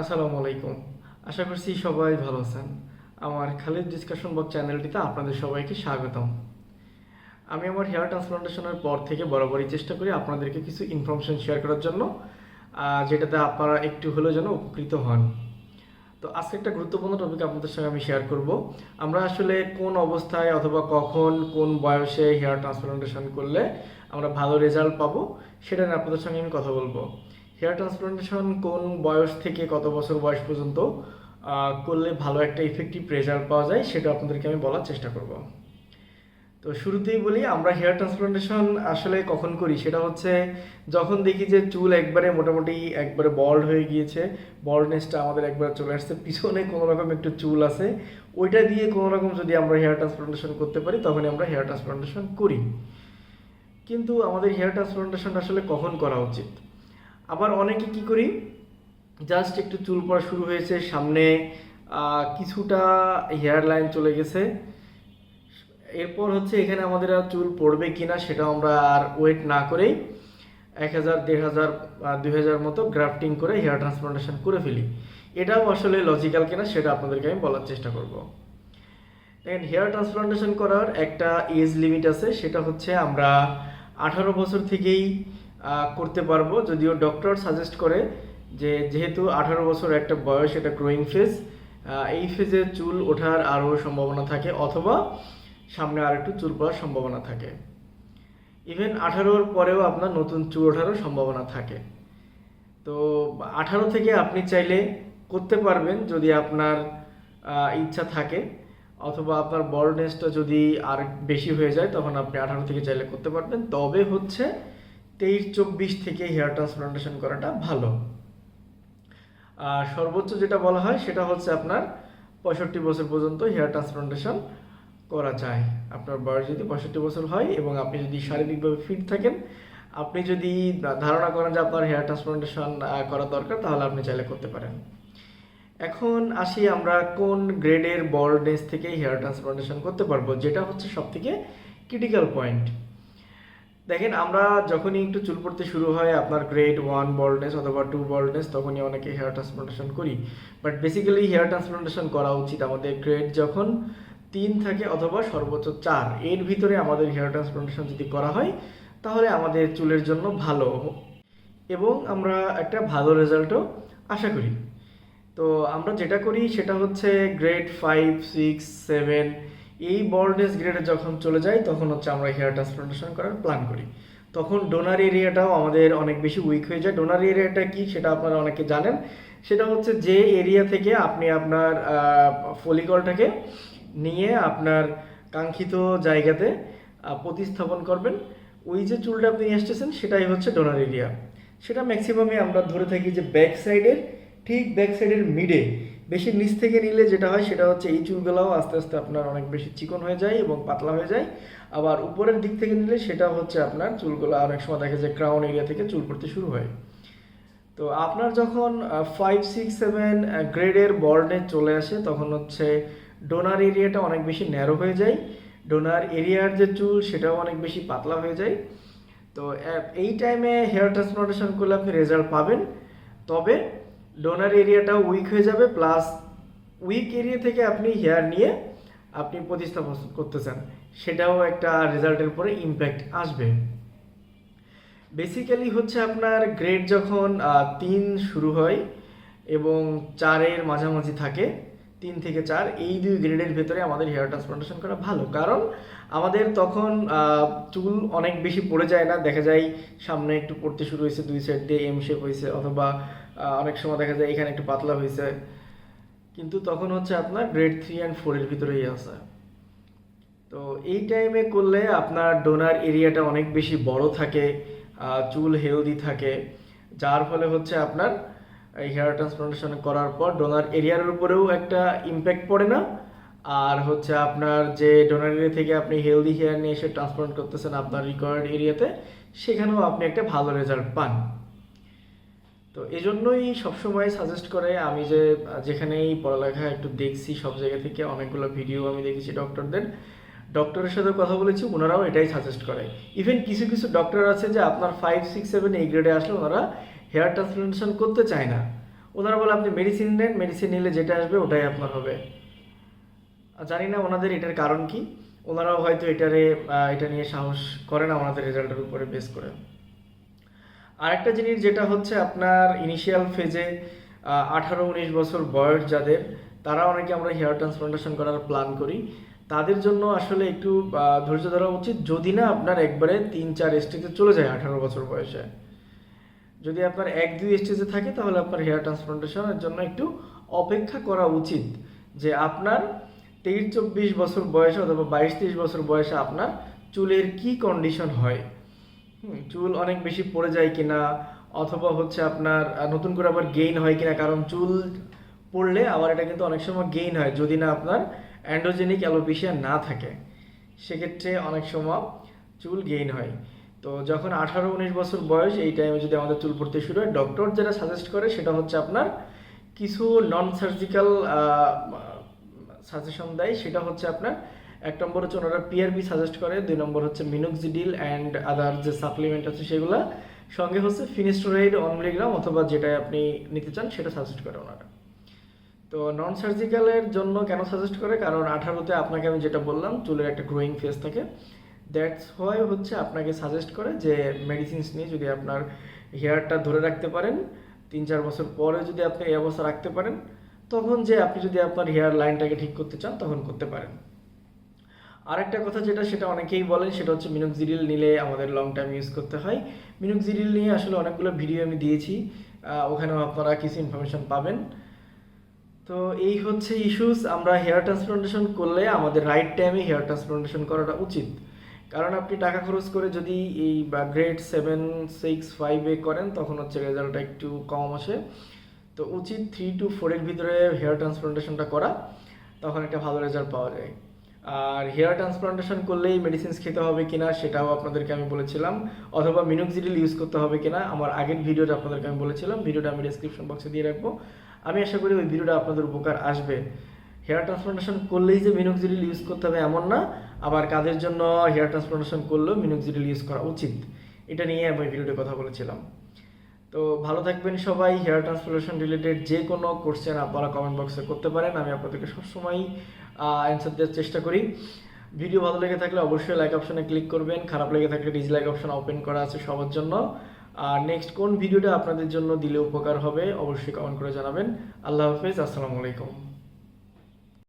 আসসালামু আলাইকুম। আশা করছি সবাই ভালো আছেন। আমার খালিদ ডিসকাশন বক্স চ্যানেলটিতে আপনাদের সবাইকে স্বাগতম। আমি আমার হেয়ার ট্রান্সপ্লান্টেশনের পর থেকে বরাবরই চেষ্টা করি আপনাদেরকে কিছু ইনফরমেশন শেয়ার করার জন্য যেটাতে আপনারা একটু হলেও যেন উপকৃত হন। তো আজকে একটা গুরুত্বপূর্ণ টপিক আপনাদের সঙ্গে আমি শেয়ার করব। আমরা আসলে কোন অবস্থায় অথবা কখন, কোন বয়সে হেয়ার ট্রান্সপ্লান্টেশন করলে আমরা ভালো রেজাল্ট পাবো, সেটা নিয়ে আপনাদের সঙ্গে আমি কথা বলব। হেয়ার ট্রান্সপ্লান্টেশন কোন বয়স থেকে কত বছর বয়স পর্যন্ত করলে ভালো একটা ইফেক্টিভ রেজাল্ট পাওয়া যায়, সেটা আপনাদেরকে আমি বলার চেষ্টা করব। তো শুরুতেই বলি, আমরা হেয়ার ট্রান্সপ্লান্টেশন আসলে কখন করি? সেটা হচ্ছে যখন দেখি যে চুল একবারে মোটামুটি একবারে বল্ড হয়ে গিয়েছে বল্ডনেসটা আমাদের একবার চলে আসছে, পিছনে কোনো রকম একটু চুল আছে, ওইটা দিয়ে কোনো রকম যদি আমরা হেয়ার ট্রান্সপ্লান্টেশন করতে পারি, তখনই আমরা হেয়ার ট্রান্সপ্লান্টেশন করি। কিন্তু আমাদের হেয়ার ট্রান্সপ্লান্টেশন আসলে কখন করা উচিত? আবার অনেকে কি করি? জাস্ট একটু চুল পড়া শুরু হয়েছে, সামনে কিছুটা হেয়ার লাইন চলে গেছে। এরপর হচ্ছে এখানে আমাদের আর চুল পড়বে কি না সেটা আমরা আর ওয়েট না করেই এক হাজার, দেড় হাজার দুই হাজার মতো গ্রাফটিং করে হেয়ার ট্রান্সপ্লান্টেশন করে ফেলি। এটাও আসলে লজিক্যাল কিনা সেটা আপনাদেরকে আমি বলার চেষ্টা করব। দেখেন হেয়ার ট্রান্সপ্লান্টেশন করার একটা এজ লিমিট আছে, সেটা হচ্ছে আমরা আঠারো বছর থেকেই করতে পারব। যদিও ডক্টর সাজেস্ট করে যে যেহেতু আঠারো বছর একটা বয়স, এটা গ্রোয়িং ফেজ এই ফেজে চুল ওঠার আরও সম্ভাবনা থাকে অথবা সামনে আর একটু চুল পড়ার সম্ভাবনা থাকে। ইভেন আঠারোর পরেও আপনার নতুন চুল ওঠারও সম্ভাবনা থাকে। তো আঠারো থেকে আপনি চাইলে করতে পারবেন যদি আপনার ইচ্ছা থাকে। অথবা আপনার বড়নেসটা যদি আর বেশি হয়ে যায়, তখন আপনি আঠারো থেকে চাইলে করতে পারবেন। তবে হচ্ছে তেইশ, চব্বিশ থেকে হেয়ার ট্রান্সপ্লান্টেশন করাটা ভালো। আর সর্বোচ্চ যেটা বলা হয়, সেটা হচ্ছে আপনার পঁয়ষট্টি বছর পর্যন্ত হেয়ার ট্রান্সপ্লান্টেশন করা যায়। আপনার বয়স যদি পঁয়ষট্টি বছর হয় এবং আপনি যদি শারীরিকভাবে ফিট থাকেন, আপনি যদি ধারণা করেন যে আপনার হেয়ার ট্রান্সপ্লান্টেশন করা দরকার, তাহলে আপনি চাইলে করতে পারেন। এখন আসি আমরা কোন গ্রেডের বল্ডনেস থেকে হেয়ার ট্রান্সপ্লান্টেশন করতে পারব, যেটা হচ্ছে সব থেকে ক্রিটিক্যাল পয়েন্ট দেখেন, আমরা যখনই একটু চুল পড়তে শুরু হয়, আপনার গ্রেড ওয়ান বল্ডনেস অথবা টু বল্ডনেস তখনই অনেকে হেয়ার ট্রান্সপ্লান্টেশন করি। বাট বেসিক্যালি হেয়ার ট্রান্সপ্লান্টেশন করা উচিত আমাদের গ্রেড যখন তিন থাকে অথবা সর্বোচ্চ চার, এর ভিতরে আমাদের হেয়ার ট্রান্সপ্লান্টেশন যদি করা হয়, তাহলে আমাদের চুলের জন্য ভালো। এবং আমরা একটা ভালো রেজাল্টও আশা করি। তো আমরা যেটা করি সেটা হচ্ছে গ্রেড ফাইভ সিক্স সেভেন এই বল্ডনেস গ্রেডে যখন চলে যাই তখন হচ্ছে আমরা হেয়ার ট্রান্সপ্লান্টেশন করার প্ল্যান করি। তখন ডোনার এরিয়াটাও আমাদের অনেক বেশি উইক হয়ে যায়। ডোনার এরিয়াটা কি সেটা আপনারা অনেকে জানেন। সেটা হচ্ছে যে এরিয়া থেকে আপনি আপনার ফলিকলটাকে নিয়ে আপনার কাঙ্ক্ষিত জায়গাতে প্রতিস্থাপন করবেন। ওই যে চুলটা আপনি নিয়ে আসতেছেন, সেটাই হচ্ছে ডোনার এরিয়া সেটা ম্যাক্সিমামে আমরা ধরে থাকি যে ব্যাক সাইডের ঠিক ব্যাক সাইডের মিডে বেশি নিচ থেকে নিলে যেটা হয় সেটা হচ্ছে এই চুলগুলোও আস্তে আস্তে আপনার অনেক বেশি চিকন হয়ে যায় এবং পাতলা হয়ে যায়। আবার উপরের দিক থেকে নিলে সেটা হচ্ছে আপনার চুলগুলো অনেক সময় দেখা যায় ক্রাউন এরিয়া থেকে চুল পড়তে শুরু হয়। তো আপনার যখন ফাইভ সিক্স সেভেন গ্রেডের বর্ডে চলে আসে, তখন হচ্ছে ডোনার এরিয়াটা অনেক বেশি ন্যারো হয়ে যায়। ডোনার এরিয়ার যে চুল, সেটাও অনেক বেশি পাতলা হয়ে যায়। তো এই টাইমে হেয়ার ট্রান্সপ্লান্টেশন করলে আপনি রেজাল্ট পাবেন। তবে ডোনার এরিয়াটাও উইক হয়ে যাবে প্লাস উইক এরিয়া থেকে আপনি হেয়ার নিয়ে আপনি প্রতিস্থাপন করতে চান সেটাও একটা রেজাল্টের পরে ইম্প্যাক্ট আসবে। বেসিক্যালি হচ্ছে আপনার গ্রেড যখন তিন শুরু হয় এবং চারের মাঝামাঝি থাকে, তিন থেকে চার, এই দুই গ্রেডের ভেতরে আমাদের হেয়ার ট্রান্সপ্লান্টেশন করা ভালো। কারণ আমাদের তখন চুল অনেক বেশি পড়ে যায় না। দেখা যায় সামনে একটু পড়তে শুরু হয়েছে, দুই সাইড দিয়ে এম শেপ হয়েছে অথবা অনেক সময় দেখা যায় এখানে একটু পাতলা হয়েছে। কিন্তু তখন হচ্ছে আপনার গ্রেড থ্রি অ্যান্ড ফোরের ভিতরেই আছে। তো এই টাইমে করলে আপনার ডোনার এরিয়াটা অনেক বেশি বড় থাকে চুল হেলদি থাকে। যার ফলে হচ্ছে আপনার এই হেয়ার ট্রান্সপ্লান্টেশন করার পর ডোনার এরিয়ার উপরেও একটা ইম্প্যাক্ট পড়ে না। আর হচ্ছে আপনার যে ডোনার এরিয়া থেকে আপনি হেলদি হেয়ার নিয়ে এসে ট্রান্সপ্লান্ট করতেছেন আপনার রিকোয়ার্ড এরিয়াতে সেখানেও আপনি একটা ভালো রেজাল্ট পান। তো এই জন্যই সবসময় সাজেস্ট করে আমি যে, যেখানেই পড়ালেখা একটু দেখছি, সব জায়গা থেকে অনেকগুলো ভিডিও আমি দেখেছি ডক্টরদের ডক্টরের সাথে কথা বলেছি ওনারাও এটাই সাজেস্ট করে। ইভেন কিছু কিছু ডক্টর আছে যে, আপনার ফাইভ সিক্স সেভেন এই গ্রেডে আসলে ওনারা হেয়ার ট্রান্সপ্লান্টেশন করতে চায় না। ওনারা বলে, আপনি মেডিসিন নেন মেডিসিন নিলে যেটা আসবে ওটাই আপনার হবে। জানি না ওনাদের এটার কারণ কি। ওনারাও হয়তো এটারে এটা নিয়ে সাহস করে না ওনাদের রেজাল্টের উপরে বেস করে। আরেকটা জিনিস যেটা হচ্ছে আপনার ইনিশিয়াল ফেজে আঠারো উনিশ বছর বয়স যাদের, তারা অনেকে আমরা হেয়ার ট্রান্সপ্লান্টেশন করার প্ল্যান করি। তাদের জন্য আসলে একটু ধৈর্য ধরা উচিত। যদি না আপনার একবারে তিন চার স্টেজে চলে যায় আঠারো বছর বয়সে। যদি আপনার এক দুই স্টেজে থাকে, তাহলে আপনার হেয়ার ট্রান্সপ্লান্টেশনের জন্য একটু অপেক্ষা করা উচিত যে আপনার তেইশ চব্বিশ বছর বয়সে অথবা বাইশ তেইশ বছর বয়সে আপনার চুলের কি কন্ডিশন হয়। চুল অনেক বেশি পড়ে যায় কিনা, অথবা হচ্ছে আপনার নতুন করে আবার গেইন হয় কিনা, কারণ চুল পড়লে আবার এটা কিন্তু অনেক সময় গেইন হয় যদি না আপনার অ্যান্ড্রোজেনিক অ্যালোপেশিয়া না থাকে। সেক্ষেত্রে অনেক সময় চুল গেইন হয়। তো যখন আঠারো, উনিশ বছর বয়স, এই টাইমে যদি আমাদের চুল পড়তে শুরু হয় ডক্টর যেটা সাজেস্ট করে সেটা হচ্ছে আপনার কিছু নন সার্জিক্যাল সাজেশন দেয়। সেটা হচ্ছে আপনার এক নম্বর হচ্ছে ওনারা পিআরবি সাজেস্ট করে, দুই নম্বর হচ্ছে মিনোক্সিডিল অ্যান্ড আদার যে সাপ্লিমেন্ট আছে সেগুলা। সঙ্গে হচ্ছে ফিনিস্টোরাইড ওয়ান মিলিগ্রাম অথবা যেটা আপনি নিতে চান সেটা সাজেস্ট করে ওনারা। তো নন সার্জিক্যালের জন্য কেন সাজেস্ট করে? কারণ আঠারোতে আপনাকে আমি যেটা বললাম, চুলের একটা গ্রোয়িং ফেস থাকে। দ্যাটস হোয়াই হচ্ছে আপনাকে সাজেস্ট করে যে মেডিসিনস নিয়ে যদি আপনার হেয়ারটা ধরে রাখতে পারেন তিন চার বছর পরে যদি আপনি এই অবস্থা রাখতে পারেন, তখন যে আপনি যদি আপনার হেয়ার লাইনটাকে ঠিক করতে চান, তখন করতে পারেন। আরেকটা কথা যেটা সেটা অনেকেই বলেন, সেটা হচ্ছে মিনোক্সিডিল নিলে আমাদের লং টাইম ইউজ করতে হয়। মিনোক্সিডিল নিয়ে আসলে অনেকগুলো ভিডিও আমি দিয়েছি ওখানেও আপনারা কিছু ইনফরমেশন পাবেন। তো এই হচ্ছে ইস্যুস আমরা হেয়ার ট্রান্সপ্লান্টেশন করলে আমাদের রাইট টাইমে হেয়ার ট্রান্সপ্লান্টেশন করাটা উচিত। কারণ আপনি টাকা খরচ করে যদি এই গ্রেড সেভেন সিক্স ফাইভে করেন, তখন হচ্ছে রেজাল্টটা একটু কম আসে। তো উচিত থ্রি টু ফোরের ভিতরে হেয়ার ট্রান্সপ্লান্টেশনটা করা, তখন একটা ভালো রেজাল্ট পাওয়া যায়। আর হেয়ার ট্রান্সপ্লান্টেশন করলেই মেডিসিনস খেতে হবে কিনা সেটাও আপনাদেরকে আমি বলেছিলাম, অথবা মিনোক্সিডিল ইউজ করতে হবে কিনা, আমার আগের ভিডিওটা আপনাদেরকে আমি বলেছিলাম ভিডিওটা আমি ডিসক্রিপশন বক্সে দিয়ে রাখব। আমি আশা করি ওই ভিডিওটা আপনাদের উপকার আসবে। হেয়ার ট্রান্সপ্লান্টেশন করলেই যে মিনোক্সিডিল ইউজ করতে হবে এমন না, আবার কাদের জন্য হেয়ার ট্রান্সপ্লান্টেশন করলেও মিনোক্সিডিল ইউজ করা উচিত, এটা নিয়ে আমি ভিডিওতে কথা বলেছিলাম। তো ভালো থাকবেন সবাই, হেয়ার ট্রান্সপ্লান্টেশন রিলেটেড যে কোনো কোশ্চেন আপনারা কমেন্ট বক্সে করতে পারেন, আমি আপনাদেরকে সবসময় অ্যান্সার দেওয়ার চেষ্টা করি। ভিডিও ভালো লেগে থাকলে অবশ্যই লাইক অপশনে ক্লিক করবেন। খারাপ লেগে থাকলে ডিসলাইক অপশন ওপেন করা আছে সবার জন্য। আর নেক্সট কোন ভিডিওটা আপনাদের জন্য দিলে উপকার হবে, অবশ্যই কমেন্ট করে জানাবেন। আল্লাহ হাফিজ, আসসালামু আলাইকুম।